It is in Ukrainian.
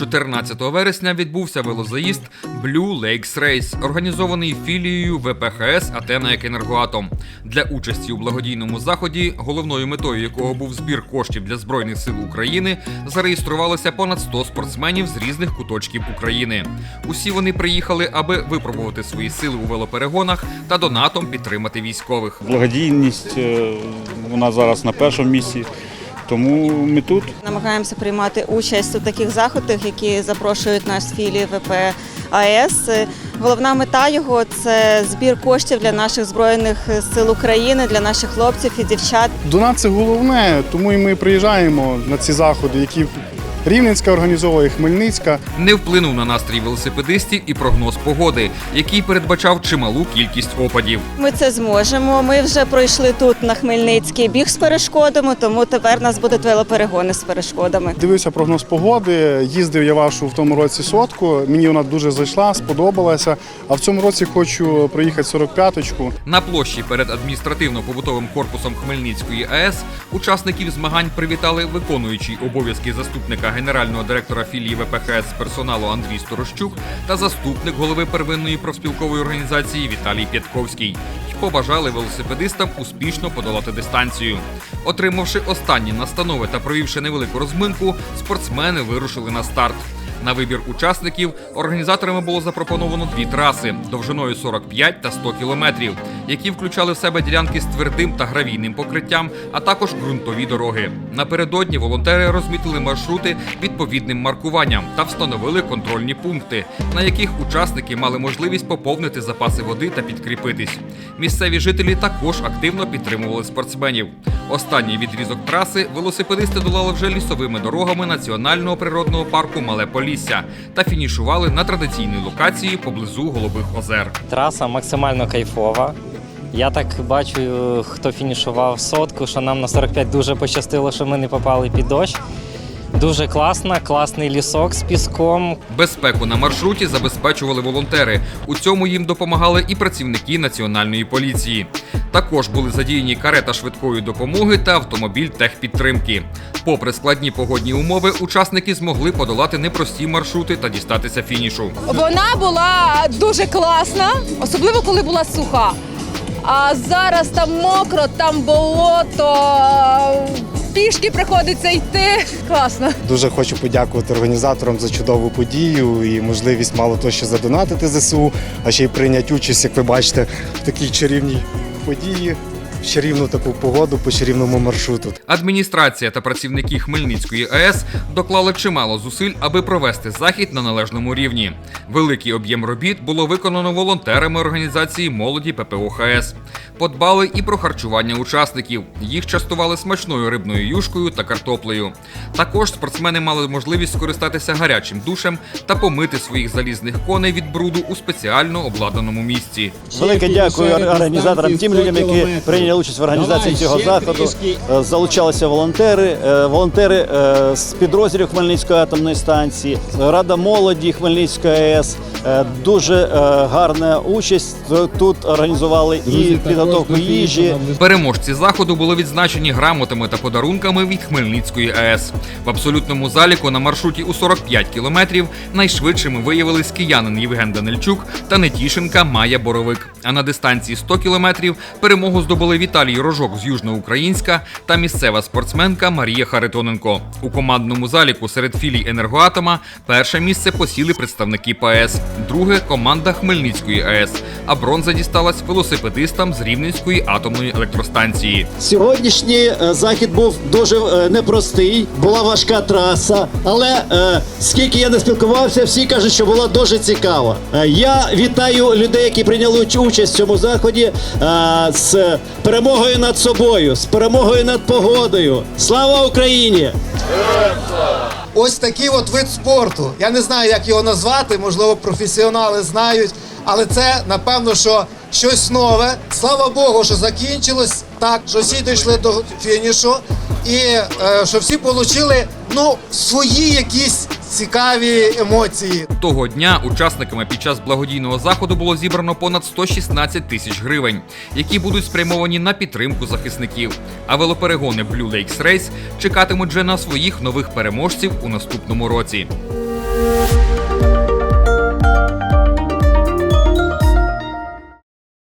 14 вересня відбувся велозаїзд Blue Lakes Race, організований філією ВПХС Атена як енергоатом. Для участі у благодійному заході, головною метою якого був збір коштів для збройних сил України, зареєструвалося понад 100 спортсменів з різних куточків України. Усі вони приїхали, аби випробувати свої сили у велоперегонах та донатом підтримати військових. Благодійність е, вона зараз на першому місці, тому ми тут. Намагаємося приймати участь у таких заходах, які запрошують нас філії ВП АЕС. Головна мета його це збір коштів для наших збройних сил України, для наших хлопців і дівчат. Донат це головне, тому і ми приїжджаємо на ці заходи, які Рівненська організовує, Хмельницька. Не вплинув на настрій велосипедистів і прогноз погоди, який передбачав чималу кількість опадів. Ми це зможемо. Ми вже пройшли тут на Хмельницький біг з перешкодами, тому тепер у нас будуть велоперегони з перешкодами. Дивився прогноз погоди. Їздив я вашу в тому році сотку. Мені вона дуже зайшла, сподобалася. А в цьому році хочу проїхати 45-ку. На площі перед адміністративно-побутовим корпусом Хмельницької АЕС учасників змагань привітали виконуючий обов'язки заступника генерального директора філії ВПХС персоналу Андрій Сторощук та заступник голови первинної профспілкової організації Віталій П'ятковський. й Побажали велосипедистам успішно подолати дистанцію. Отримавши останні настанови та провівши невелику розминку, спортсмени вирушили на старт. На вибір учасників організаторами було запропоновано дві траси довжиною 45 та 100 кілометрів, які включали в себе ділянки з твердим та гравійним покриттям, а також ґрунтові дороги. Напередодні волонтери розмітили маршрути відповідним маркуванням та встановили контрольні пункти, на яких учасники мали можливість поповнити запаси води та підкріпитись. Місцеві жителі також активно підтримували спортсменів. Останній відрізок траси велосипедисти долали вже лісовими дорогами національного природного парку Мале Полісся та фінішували на традиційній локації поблизу Голубих озер. Траса максимально кайфова. Я так бачу, хто фінішував сотку, що нам на 45 дуже пощастило, що ми не попали під дощ. Дуже класна, класний лісок з піском. Безпеку на маршруті забезпечували волонтери. У цьому їм допомагали і працівники національної поліції. Також були задіяні карета швидкої допомоги та автомобіль техпідтримки. Попри складні погодні умови, учасники змогли подолати непрості маршрути та дістатися фінішу. Вона була дуже класна, особливо коли була суха. А зараз там мокро, там болото, пішки приходиться йти. Класно. Дуже хочу подякувати організаторам за чудову подію і можливість мало то що задонатити ЗСУ, а ще й прийняти участь, як ви бачите, в такій чарівній події, в чарівну таку погоду по чарівному маршруту. Адміністрація та працівники Хмельницької АЕС доклали чимало зусиль, аби провести захід на належному рівні. Великий об'єм робіт було виконано волонтерами організації молоді ППО ХС. Подбали і про харчування учасників. Їх частували смачною рибною юшкою та картоплею. Також спортсмени мали можливість скористатися гарячим душем та помити своїх залізних коней від бруду у спеціально обладнаному місці. Велике дякую організаторам, тим людям, які прийняли участь в організації цього заходу. Е, Залучалися волонтери, е, волонтери е, з підрозділів Хмельницької атомної станції, Рада молоді Хмельницької АЕС. Е, Дуже е, гарна участь. Тут організували і підготовку їжі, Переможці заходу були відзначені грамотами та подарунками від Хмельницької АЕС. В абсолютному заліку на маршруті у 45 кілометрів найшвидшими виявились киянин Євген Данильчук та Нетішенка Майя Боровик. А на дистанції 100 кілометрів перемогу здобули Віталій Рожок з Южноукраїнська та місцева спортсменка Марія Харитоненко. У командному заліку серед філій енергоатома перше місце посіли представники ПАЕС, друге команда Хмельницької АЕС. А бронза дісталась велосипедистам з Рівненської атомної електростанції. Сьогоднішній е, захід був дуже е, непростий, була важка траса, але е, скільки я не спілкувався, всі кажуть, що було дуже цікаво. Е, я вітаю людей, які прийняли участь в цьому заході з перемогою над собою, з перемогою над погодою. Слава Україні! Ось такий от вид спорту. Я не знаю, як його назвати, можливо, професіонали знають, але це напевно, що щось нове. Слава Богу, що закінчилось так, що всі дійшли до фінішу, і е, що всі отримали ну, свої якісь цікаві емоції. Того дня учасниками під час благодійного заходу було зібрано понад 116 тисяч гривень, які будуть спрямовані на підтримку захисників. А велоперегони Blue Lakes Race чекатимуть вже на своїх нових переможців у наступному році.